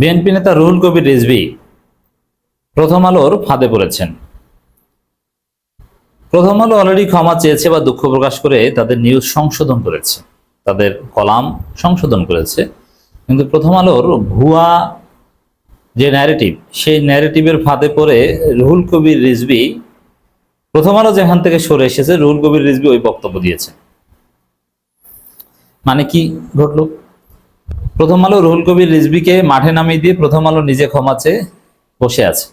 BNP নেতা রুহুল কবির রিজভি প্রথম আলোর ফাঁদে পড়েছেন। প্রথম আলো অলরেডি ক্ষমা চেয়েছে বা দুঃখ প্রকাশ করে তাদের নিউজ সংশোধন করেছে। তাদের কলাম সংশোধন করেছে। কিন্তু প্রথম আলোর ভুয়া যে ন্যারেটিভ সেই ন্যারেটিভের ফাঁদে পড়ে রুহুল কবির রিজভি প্রথম আলো যেখান থেকে সরে এসেছে, রুহুল কবির রিজভি ওই বক্তব্য দিয়েছে মানে কি ঘটলো? প্রথম আলো রুহুল কবির রিজবিকে মাঠে নামিয়ে দিয়ে প্রথম আলো নিজে ক্ষমা চেয়ে বসে আছে।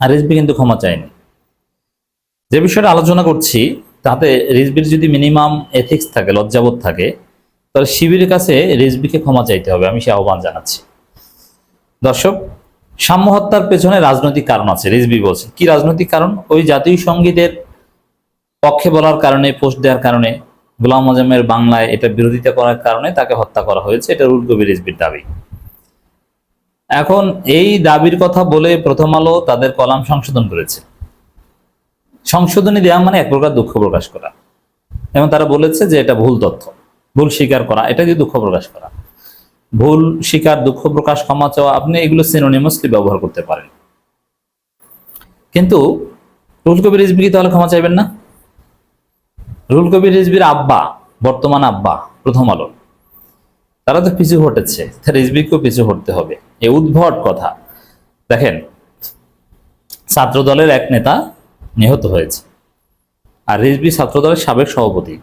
আর রিজবি কিন্তু ক্ষমা চায়নি। যে বিষয়টা আলোচনা করছি, তাতে রিজবির যদি মিনিমাম এথিক্স থাকে, লজ্জাবোধ থাকে, তাহলে শিবিরের কাছে রিজবিকে ক্ষমা চাইতে হবে, আমি সে আহ্বান জানাচ্ছি। দর্শক, সাম্য হত্যার পেছনে রাজনৈতিক কারণ আছে রিজবি বলছে। কি রাজনৈতিক কারণ? ওই জাতীয় সঙ্গীতের পক্ষে বলার কারণে, পোস্ট দেওয়ার কারণে গোলাম আজমের বাংলায় এটা বিরোধিতা করার কারণে তাকে হত্যা করা হয়েছে, এটা রুল কবির রিজবির দাবি। এখন এই দাবির কথা বলে প্রথম আলো তাদের কলাম সংশোধন করেছে। সংশোধনী দেওয়া মানে এক প্রকার দুঃখ প্রকাশ করা। এবং তারা বলেছে যে এটা ভুল তথ্য, ভুল স্বীকার করা, এটা দিয়ে দুঃখ প্রকাশ করা। ভুল, স্বীকার, দুঃখ প্রকাশ, ক্ষমা চাওয়া, আপনি এগুলো সিনোনিমাসলি ব্যবহার করতে পারেন। কিন্তু রুল কবির রিজবি কি তাহলে ক্ষমা চাইবেন না? রুল কবির রিজবির আব্বা, বর্তমান আব্বা, প্রথম আলো। তারা তো পিছু হটেছে রিজবিকেও পিছু হটতে হবে। এ উদ্ভট কথা। দেখেন ছাত্র দলের এক নেতা নিহত হয়েছে, আর রিজবি ছাত্র দলের সাবেক সভাপতি।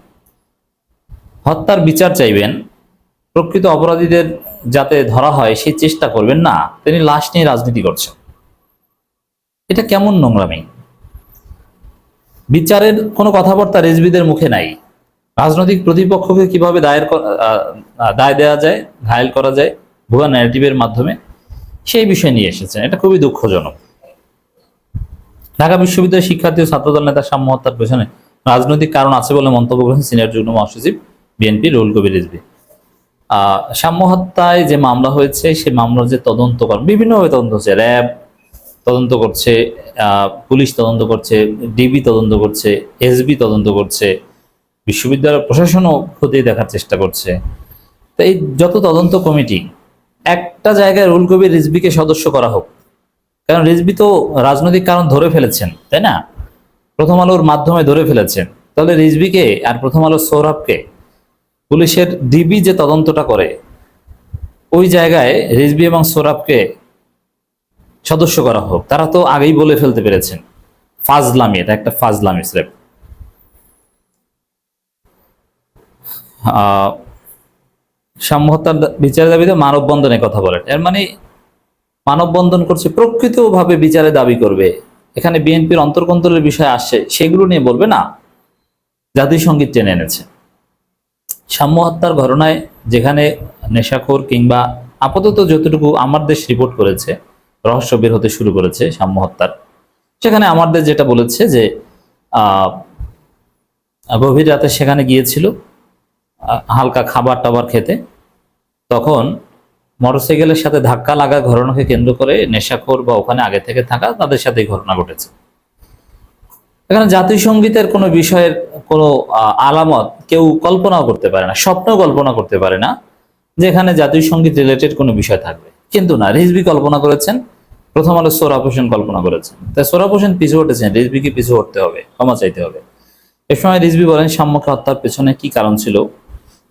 হত্যার বিচার চাইবেন, প্রকৃত অপরাধীদের যাতে ধরা হয়, সেই চেষ্টা করবেন না, তিনি লাশ নিয়ে রাজনীতি করছেন। এটা কেমন নোংরামি? বিচারের কোনো কথাবার্তা রেজবিদের মুখে নাই। রাজনৈতিক প্রতিপক্ষকে কীভাবে দায়ের দায় দেওয়া যায় ঘায়েল করা যায় ভুয়া ন্যারেটিভের মাধ্যমে সেই বিষয় নিয়ে এসেছেন এটা খুবই দুঃখজনক। ঢাকা বিশ্ববিদ্যালয়ের শিক্ষার্থী ও ছাত্রদল নেতা সাম্য হত্যার পেছনে রাজনৈতিক কারণ আছে বলে মন্তব্য করেছেন সিনিয়র যুগ্ম মহাসচিব বিএনপি রুল কবির আহ, সাম্য হত্যায় যে মামলা হয়েছে সেই মামলার যে তদন্ত করেন বিভিন্নভাবে তদন্ত হচ্ছে। র্যাব তদন্ত করছে পুলিশ তদন্ত করছে ডিবি তদন্ত করছে এসবি তদন্ত করছে, বিশ্ববিদ্যালয় প্রশাসনও খতিয়ে দেখার চেষ্টা করছে। তো এই যত তদন্ত কমিটি, একটা জায়গায় রুল কবির রিজবিকে সদস্য করা হোক, কারণ রিজবি তো রাজনৈতিক কারণ ধরে ফেলেছেন, তাই না? প্রথম আলোর মাধ্যমে ধরে ফেলেছেন। তাহলে রিজবিকে আর প্রথম আলোর সৌরভকে, পুলিশের ডিবি যে তদন্তটা করে, ওই জায়গায় রিজবি এবং সৌরভকে সদস্য করা হোক তারা তো আগেই বলে ফেলতে পেরেছেন। ফাজলামি এটা একটা ফাজলামি আহ, সাম্য বিচারের দাবিতে মানববন্ধনের কথা বলেন। এর মানে মানববন্ধন করছে প্রকৃতভাবে বিচারে দাবি করবে। এখানে বিএনপির অন্তর্কন্তরের বিষয় আসছে সেগুলো নিয়ে বলবে না। জাতীয় সংগীত টেনে এনেছে। সাম্য হত্যার ঘটনায় যেখানে নেশাখোর কিংবা আপাতত যতটুকু আমার দেশ রিপোর্ট করেছে রহস্য বের হতে শুরু করেছে সাম্য হত্যার। সেখানে আমার দেশ যেটা বলেছে যে গভীর রাতে সেখানে গিয়েছিল হালকা খাবার টাবার খেতে। তখন মোটরসাইকেলের সাথে ধাক্কা লাগা ঘটনাকে কেন্দ্র করে নেশাখোর বা ওখানে আগে থেকে থাকা তাদের সাথে ঘটনা ঘটেছে। এখানে জাতীয় সঙ্গীতের কোনো বিষয়ের কোনো আলামত কেউ কল্পনাও করতে পারে না, স্বপ্নও কল্পনা করতে পারে না, যেখানে জাতীয় সংগীত রিলেটেড কোনো বিষয় থাকবে। কিন্তু না রিজবি কল্পনা করেছেন প্রথম আলো সোরাব হোসেন কল্পনা করেছেন তাই সোরাব হোসেন পিছু হটেছেন রিজবিকে পিছু হটতে হবে, ক্ষমা চাইতে হবে। এ সময় রিজবি বলেন, সাম্যকে হত্যার পেছনে কি কারণ ছিল?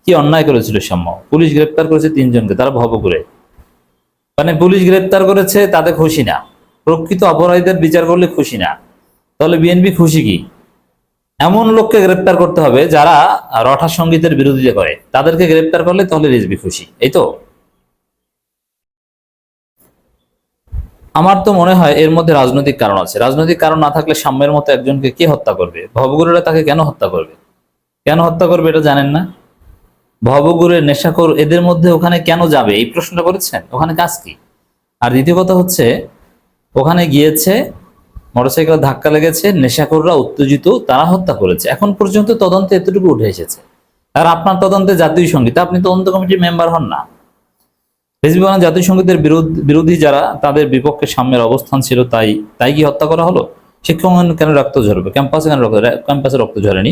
কি অন্যায় করেছিল সাম্য? পুলিশ গ্রেপ্তার করেছে তিনজনকে, তারা ভবঘুরে। মানে পুলিশ গ্রেপ্তার করেছে, তাতে খুশি না। প্রকৃত অপরাধীদের বিচার করলে খুশি না। তাহলে বিএনপি খুশি কি? এমন লোককে গ্রেপ্তার করতে হবে যারা রঠা সঙ্গীতের বিরোধিতা করে। তাদেরকে গ্রেপ্তার করলে তাহলে রিজবি খুশি, এই তো? আমার তো মনে হয় এর মধ্যে রাজনৈতিক কারণ আছে। রাজনৈতিক কারণ না থাকলে সাম্যের মতো একজনকে কে হত্যা করবে? ভবগুরুরা তাকে কেন হত্যা করবে? কেন হত্যা করবে এটা জানেন না? ভবগুরের নেশাখোর এদের মধ্যে ওখানে কেন যাবে? এই প্রশ্নটা করেছেন? ওখানে কাজ কি? আর দ্বিতীয় কথা হচ্ছে, ওখানে গিয়েছে, মোটরসাইকেল ধাক্কা লেগেছে, নেশাখোররা উত্তেজিত, তারা হত্যা করেছে। এখন পর্যন্ত তদন্তে এতটুকু উঠে এসেছে। আর আপনার তদন্তে জাতীয় সংগীত, আপনি তদন্ত কমিটির মেম্বার হন না। রেজবি বলেন জাতীয় বিরোধী যারা, তাদের বিপক্ষে সাম্যের অবস্থান ছিল তাই তাই কি হত্যা করা হলো? শিক্ষক কেন রক্ত ঝরবে? ক্যাম্পাসে কেন রক্ত ক্যাম্পাসে রক্ত ঝরেনি?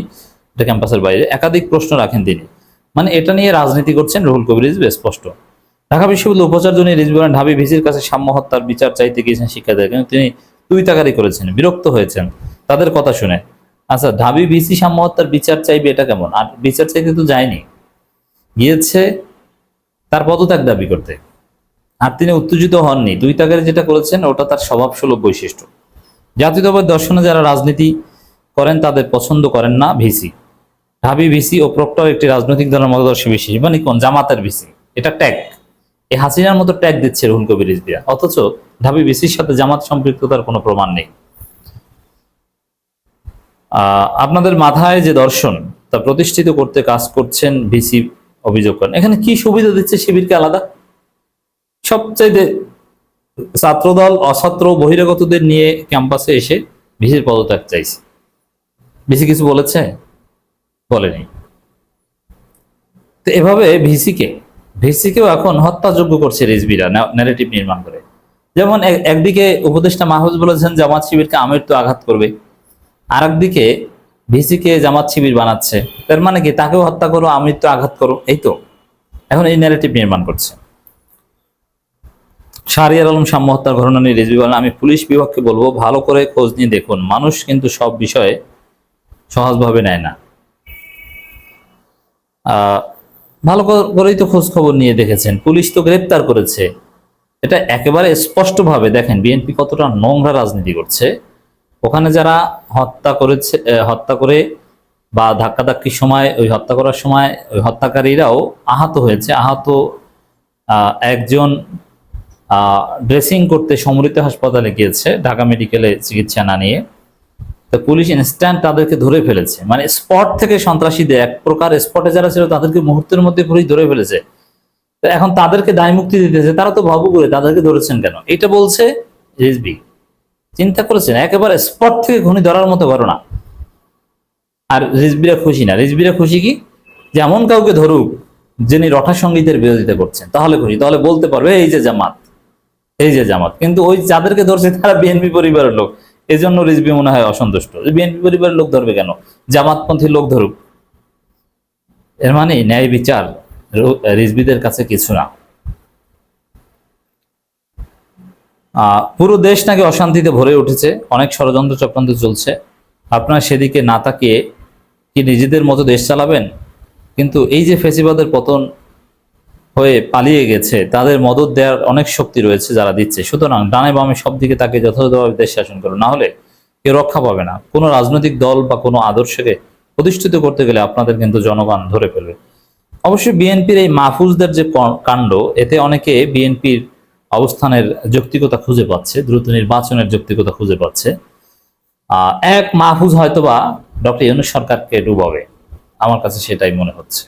এটা ক্যাম্পাসের বাইরে। একাধিক প্রশ্ন রাখেন তিনি। মানে এটা নিয়ে রাজনীতি করছেন রুহুল কবির রিজভী স্পষ্ট। ঢাকা বিশ্ববিদ্যালয় উপাচার্য নিয়ে রিজভি বলেন ঢাবি ভিসির কাছে সাম্য হত্যার বিচার চাইতে গিয়েছেন শিক্ষার্থীরা। কিন্তু তিনি দুই তাকারি করেছেন, বিরক্ত হয়েছেন। তাদের কথা শুনে। আচ্ছা ঢাবি ভিসি সাম্য হত্যার বিচার চাইবে এটা কেমন? আর বিচার চাইতে তো যায়নি। গিয়েছে তার পদত্যাগ দাবি করতে। আর তিনি উত্তেজিত হননি। দুই তাকারে যেটা করেছেন, ওটা তার স্বভাবসুলভ বৈশিষ্ট্য। জাতীয়তাবাদ দর্শনে যারা রাজনীতি করেন, তাদের পছন্দ করেন না ভিসি। ঢাবি ভিসি ও প্রক্টর একটি রাজনৈতিক দলের মতদর্শী বিশেষ মানে কোন জামাতের ভিসি? এটা ট্যাগ। এই হাসিনার মতো ট্যাগ দিচ্ছে রুহুল কবির রিজবিয়া অথচ ঢাবি ভিসির সাথে জামাত সম্পৃক্ততার কোনো প্রমাণ নেই। আপনাদের মাথায় যে দর্শন, তা প্রতিষ্ঠিত করতে কাজ করছেন ভিসি অভিযোগ করেন। এখানে কি সুবিধা দিচ্ছে শিবিরকে আলাদা? সবচাইতে ছাত্রদল, অছাত্র, বহিরাগতদের নিয়ে ক্যাম্পাসে এসে ভিসির পদত্যাগ চাইছে। ভিসি কিছু বলেছে? বলেনি। তো এভাবে ভিসিকে, ভিসিকেও এখন হত্যাযোগ্য করছে রিজবিরা ন্যারেটিভ নির্মাণ করে। যেমন এক- একদিকে উপদেষ্টা মাহফুজ বলেছেন জামাত শিবিরকে আমৃত্যু আঘাত করবে আর একদিকে ভিসিকে জামাত শিবির বানাচ্ছে। তার মানে কি? তাকেও হত্যা করো, আমি তো আঘাত করো। এই তো। এখন এই ন্যারেটিভ নির্মাণ করছে। শাহরিয়ার আলম সাম্য হত্যার ঘটনা নিয়ে রিজভি বলেন, আমি পুলিশ বিভাগকে বলব, ভালো করে খোঁজ নিয়ে দেখুন। মানুষ কিন্তু সব বিষয়ে সহজভাবে নেয় না। ভালো করেই তো খোঁজ খবর নিয়ে দেখেছেন। পুলিশ তো গ্রেপ্তার করেছে। এটা একেবারে স্পষ্টভাবে দেখেন, বিএনপি কতটা নোংরা রাজনীতি করছে। ওখানে যারা হত্যা করেছে হত্যা করে বা ধাক্কাধাক্কির সময় ওই হত্যা করার সময় ওই হত্যাকারীরাও আহত হয়েছে। আহত আহ, একজন ড্রেসিং করতে সমৃদ্ধ হাসপাতালে গিয়েছে ঢাকা মেডিকেলে চিকিৎসা না নিয়ে। তো পুলিশ ইনস্ট্যান্ট তাদেরকে ধরে ফেলেছে। মানে স্পট থেকে সন্ত্রাসীদের এক প্রকার স্পটে যারা ছিল তাদেরকে মুহূর্তের মধ্যে পুলিশ ধরে ফেলেছে। তো এখন তাদেরকে দায় মুক্তি দিতেছে তারা তো ভাবু করে তাদেরকে ধরেছেন কেন? এটা বলছে রিজবি চিন্তা করেছেন? একেবারে স্পট থেকে ঘনি ধরার মতো ঘটনা। আর রিজবিরা খুশি না। রিজবিরা খুশি কি? যেমন কাউকে ধরুক যিনি রঠা সঙ্গীতের বিরোধিতা করছেন। তাহলে খুশি। তাহলে বলতে পারবে, এই যে জামাত, এই যে জামাত। কিন্তু ওই যাদেরকে ধরছে, তারা বিএনপি পরিবারের লোক। এই জন্য রিজবি মনে হয় অসন্তুষ্ট। বিএনপি পরিবারের লোক ধরবে কেন? জামাতপন্থী লোক ধরুক। এর মানে ন্যায় বিচার রিজবিদের কাছে কিছু না। পুরো দেশ নাকি অশান্তিতে ভরে উঠেছে, অনেক ষড়যন্ত্র চক্রান্ত চলছে। আপনারা সেদিকে না তাকিয়ে কি নিজেদের মতো দেশ চালাবেন? কিন্তু এই যে ফেসিবাদের পতন হয়ে পালিয়ে গেছে, তাদের মদত দেওয়ার অনেক শক্তি রয়েছে যারা দিচ্ছে। সুতরাং ডানে বামে সব দিকে তাকে যথাযথভাবে দেশ শাসন করো না হলে কেউ রক্ষা পাবে না। কোনো রাজনৈতিক দল বা কোনো আদর্শকে প্রতিষ্ঠিত করতে গেলে আপনাদের কিন্তু জনগণ ধরে ফেলবে। অবশ্যই বিএনপির এই মাহফুজদের যে কাণ্ড, এতে অনেকে বিএনপির অবস্থানের যৌক্তিকতা খুঁজে পাচ্ছে, দ্রুত নির্বাচনের যৌক্তিকতা খুঁজে পাচ্ছে। এক মাহফুজ হয়তোবা ডক্টর ইউনুস সরকারকে ডুবাবে। আমার কাছে সেটাই মনে হচ্ছে।